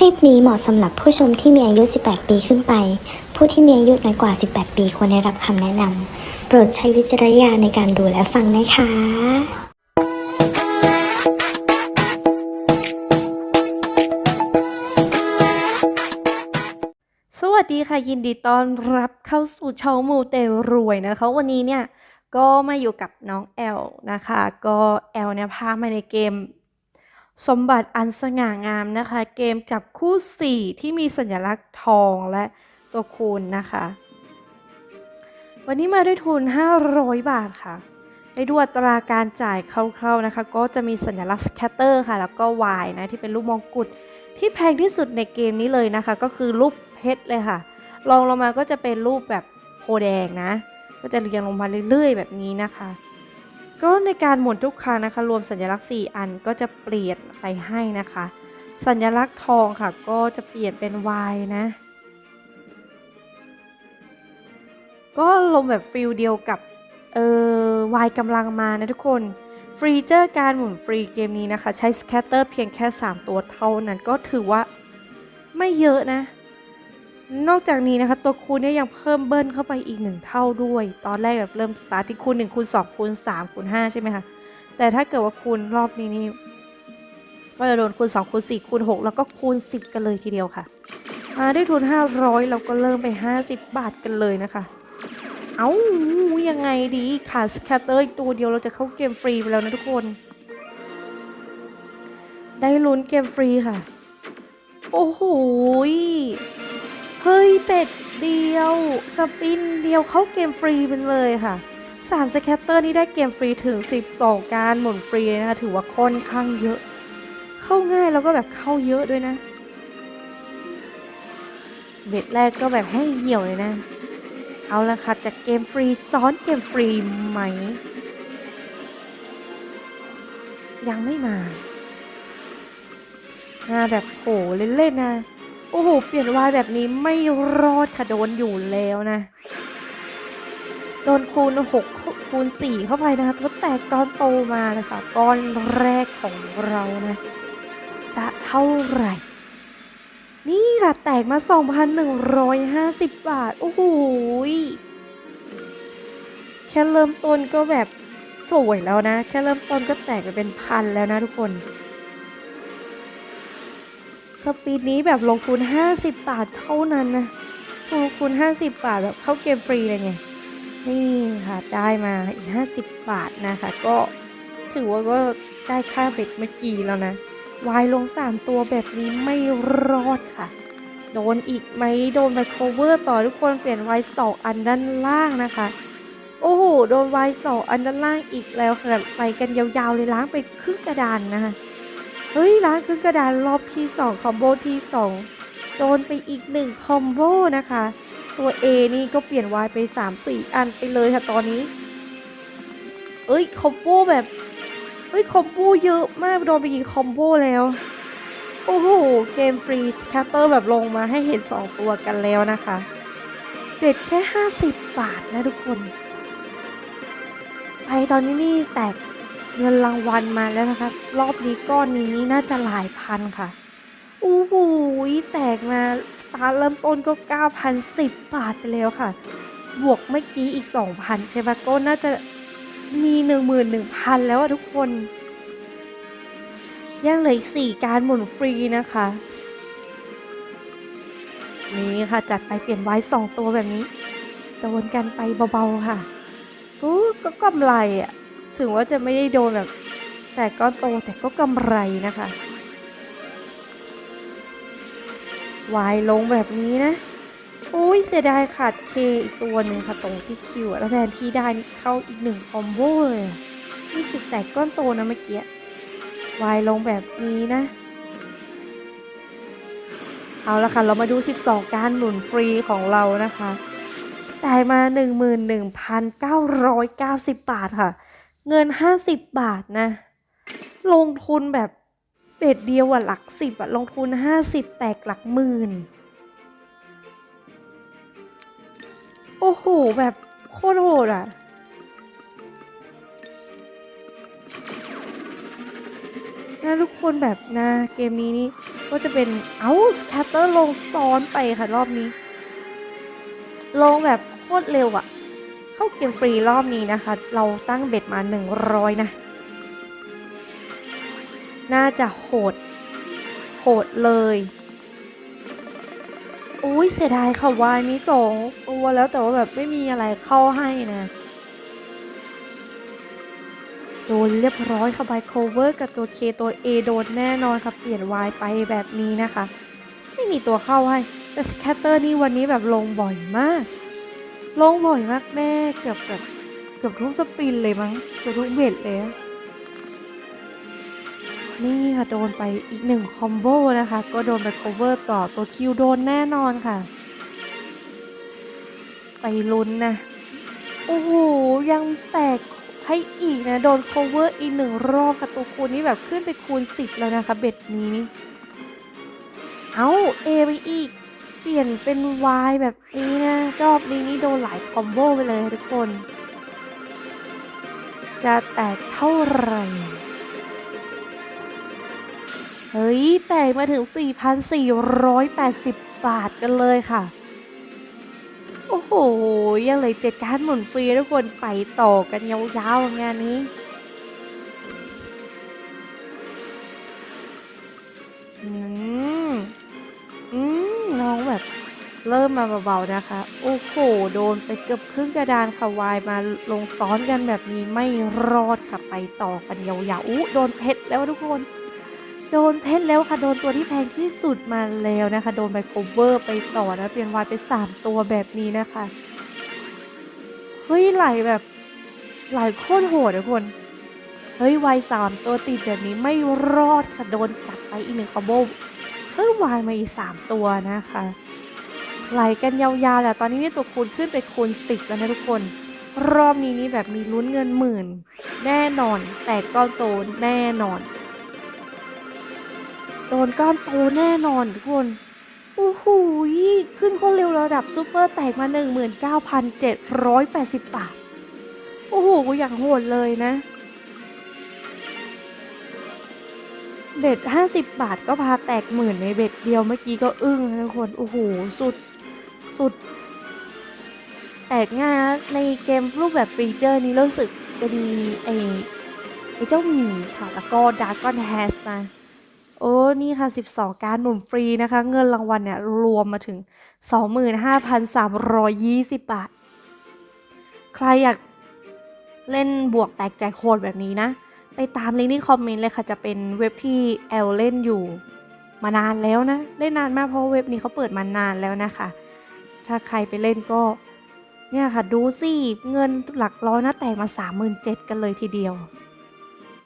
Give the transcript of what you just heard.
คลิปนี้เหมาะสำหรับผู้ชมที่มีอายุ 18 ปีขึ้นไป ผู้ที่มีอายุน้อยกว่า 18 ปีควรได้รับคำแนะนำ โปรดใช้วิจารณญาณในการดูและฟังนะคะสวัสดีค่ะยินดีต้อนรับเข้าสู่ช่องมูเตรวยนะคะ วันนี้เนี่ยก็มาอยู่กับน้องแอลนะคะ ก็แอลเนี่ยพามาในเกม สมบัติอันสง่างามนะคะ เกมจับคู่ 4 ที่มีสัญลักษณ์ทองและตัวคูณนะคะ วันนี้มาด้วยทุน 500 บาทค่ะไปดูอัตราการจ่ายคร่าวๆนะคะ ก็จะมีสัญลักษณ์สแคตเตอร์ค่ะ แล้วก็ Y นะ ที่เป็นรูปมงกุฎที่แพงที่สุดในเกมนี้เลยนะคะ ก็คือรูปเพชรเลยค่ะลองลงมาก็จะเป็นรูปแบบโพแดงนะ ก็จะเรียงลงมาเรื่อยๆ แบบนี้นะคะ ก็ในการหมุนทุกครั้งนะคะ รวมสัญลักษณ์ 4 อันก็จะเปลี่ยนไปให้นะคะ สัญลักษณ์ทองค่ะ ก็จะเปลี่ยนเป็น Y นะ ก็ลงแบบฟิลเดียวกับเอ่อ Y กำลังมานะทุกคนฟรีเจอร์การหมุนฟรีเกมนี้นะคะ ใช้สแคตเตอร์เพียงแค่ 3 ตัวเท่านั้นก็ถือว่าไม่เยอะนะ นอกจากนี้นะคะตัวคูณเนี่ยยังเพิ่มเบิ้ลเข้าไปอีก 1 เท่าด้วย ตอนแรกแบบเริ่มสตาร์ทที่คูณ1คูณ2คูณ3คูณ5ใช่ไหมคะแต่ถ้าเกิดว่าคูณรอบนี้นี่ก็จะโดนคูณ2คูณ4คูณ6แล้วก็คูณ 10 กันเลยทีเดียวค่ะมาได้ทุน 500 เราก็เริ่มไป 50 บาทกันเลยนะคะ เอา้ายังไงดีขาดสแคตเตอร์ตัวเดียวเราจะเข้าเกมฟรีไปแล้วนะทุกคน ได้ลุ้นเกมฟรีค่ะ โอ้โห เฮ้ยเป็ดเดียว สปินเดียวเข้าเกมฟรีไปเลยค่ะ3สแคตเตอร์นี่ได้เกมฟรีถึง 12 การหมุนฟรีนะคะ ถือว่าค่อนข้างเยอะ เข้าง่ายแล้วก็แบบเข้าเยอะด้วยนะ เบ็ดแรกก็แบบให้เหี่ยวเลยนะ เอาละค่ะจากเกมฟรีซ้อนเกมฟรีไหม ยังไม่มามาแบบโหเล่นๆนะ โอ้โห เปลี่ยนวายแบบนี้ไม่รอดค่ะโดนอยู่แล้วนะ โดนคูณ 6 คูณ 4 เข้าไปนะคะแล้วแตกก้อนโตมานะคะก้อนแรกของเรานะ จะเท่าไหร่ นี่ค่ะแตกมา 2,150 บาท โอ้โหแค่เริ่มต้นก็แบบสวยแล้วนะ แค่เริ่มต้นก็แตกไปเป็นพันแล้วนะทุกคน ปีดนี้แบบลงทุน50 บาทเท่านั้นนะลงทุน50 บาทแบบเข้าเกมฟรีเลยไงนี่ค่ะได้มาอีก 50 บาทนะคะ ก็ถือว่าก็ได้ค่าเบ็ดเมื่อกี้แล้วนะวายลง 3 ตัวแบบนี้ไม่รอดค่ะ โดนอีกไหมโดนไป cover ต่อทุกคนเปลี่ยนวายสองอันด้านล่างนะคะ โอ้โห โดนวายสองอันด้านล่างอีกแล้วค่ะไปกันยาวๆเลยล้างไปครึ่งกระดานนะคะ เฮ้ยล้างครึ่งกระดานรอบที่ 2 คอมโบที่ 2 โดนไปอีก 1 คอมโบนะคะ ตัว A นี่ก็เปลี่ยนวายไป 3-4 อันไปเลยค่ะตอนนี้ เอ้ย คอมโบแบบเฮ้ย คอมโบเยอะมากโดนไปกี่คอมโบแล้ว โอ้โห เกมฟรีสแคตเตอร์แบบลงมาให้เห็น 2 ตัวกันแล้วนะคะเด็ดแค่ 50 บาทนะทุกคน ไปตอนนี้นี่แตก เงินรางวัลมาแล้วนะคะรอบนี้ก้อนนี้น่าจะหลายพันค่ะโอ้โหแตกมาสตาร์เริ่มต้นก็ 9,010 บาทไปแล้วค่ะ บวกเมื่อกี้อีก 2,000 ใช่ปะก็น่าจะมีหนึ่งหมื่นหนึ่งพันแล้วอะทุกคน ยังเหลืออีกสี่การหมุนฟรีนะคะ นี่ค่ะจัดไปเปลี่ยนไว้สองตัวแบบนี้โดนกันไปเบา ๆ ค่ะ ก็ก็กำไรอะ ถึงว่าจะไม่ได้โดนแบบ แต่ก็โตแต่ก็กำไรนะคะวายลงแบบนี้นะโอ้ยเสียดายขาดเคอีกตัวหนึ่งค่ะตรงที่คิวแล้วแทนที่ได้นี่เข้าอีกหนึ่งคอมโบเลยนี่สิแตกก้อนโตนะเมื่อกี้วายลงแบบนี้นะ เอาละค่ะ เรามาดู 12 การหนุนฟรีของเรานะคะจ่ายมา 11,990 บาทค่ะ เงิน 50 บาทนะ ลงทุนแบบเบ็ดเดียวอะหลักสิบอะลงทุน 50 แตกหลักหมื่น โอ้โห แบบโคตรโหดอะนะทุกคนแบบนะเกมนี้นี่ก็จะเป็นเอ้าสแคตเตอร์ลงซ้อนไปค่ะรอบนี้ ลงแบบโคตรเร็วอะ เข้าเกมฟรีรอบนี้นะคะ เราตั้งเบ็ดมา 100 นะ น่าจะโหด โหดเลยอุ้ยเสียดายค่ะวายมีสองตัวแล้วแต่ว่าแบบไม่มีอะไรเข้าให้นะโดนเรียบร้อยค่ะบายโคเวอร์กับตัว K ตัว A โดนแน่นอนค่ะเปลี่ยน Y ไปแบบนี้นะคะ ไม่มีตัวเข้าให้ แต่สแคตเตอร์นี่วันนี้แบบลงบ่อยมาก ลงบ่อยมากแม่เกือบแบบเกือบทุกสปินเลยมั้งเกือบทุกเบ็ดเลยนี่ค่ะโดนไปอีกหนึ่งคอมโบนะคะ ก็โดนไป cover ต่อตัวคิวโดนแน่นอนค่ะ ไปลุ้นนะ โอ้โห ยังแตกให้อีกนะ โดน cover อีกหนึ่งรอบค่ะตัวคูณนี่แบบขึ้นไปคูณ 10 แล้วนะคะ เบ็ดนี้นี่เอไปอีก เปลี่ยนเป็น Y แบบนี้นะ รอบนี้นี่โดนหลายคอมโบไปเลยทุกคน จะแตกเท่าไหร่ เฮ้ย แตกมาถึง 4,480 บาทกันเลยค่ะ โอ้โห ยังเลยเจ็ดการดหมุนฟรีทุกคนไปต่อกันยาวๆงานนี้อืมอืม น้องแบบ เริ่มมาเบาๆนะคะ โอ้โหโดนไปเกือบครึ่งกระดานค่ะวายมาลงซ้อนกันแบบนี้ไม่รอดค่ะไปต่อกันยาวๆอู้โดนเพชรแล้วทุกคนโดนเพชรแล้วค่ะโดนตัวที่แพงที่สุดมาแล้วนะคะ โดนไปโคเวอร์ไปต่อนะเปลี่ยนวายไปสามตัวแบบนี้นะคะเฮ้ยไหลแบบไหลโคตรโหดทุกคนเฮ้ยวายสามตัวติดแบบนี้ไม่รอดค่ะโดนกัดไปอีกหนึ่งคอมโบ เพิ่มวายมาอีก 3 ตัวนะคะไหลกันยาวๆแต่ตอนนี้นี่ตัวคูณขึ้นไปคูณ 10 แล้วนะทุกคน รอบนี้นี่แบบมีลุ้นเงินหมื่น แน่นอน แต่ก้อนโตแน่นอน โดนก้อนโตแน่นอนทุกคนโอ้โหขึ้นโคตรเร็วระดับซูเปอร์แตกมา 19,780 บาท โอ้โหอย่างโหดเลยนะ เบ็ดห้าสิบบาทก็พาแตกหมื่นในเบ็ดเดียวเมื่อกี้ก็อึ้งนะทุกคน โอ้โห สุด สุด แตกง่ายนะในเกมรูปแบบฟีเจอร์นี้รู้สึกจะมีไอไอเจ้าหมีค่ะ แล้วก็ดาร์กอนแฮชมา โอ้ นี่ค่ะ 12 การหนุนฟรีนะคะ เงินรางวัลเนี่ยรวมมาถึง 25,320 บาท ใครอยากเล่นบวกแตกแจกโคดแบบนี้นะ ไปตามลิงก์ที่คอมเมนต์เลยค่ะจะเป็นเว็บที่แอลเล่นอยู่ มานานแล้วนะ เล่นนานมากเพราะเว็บนี้เขาเปิดมานานแล้วนะคะ ถ้าใครไปเล่นก็เนี่ยค่ะดูสิเงินหลักร้อยนะแต่มา 37,000 กันเลยทีเดียว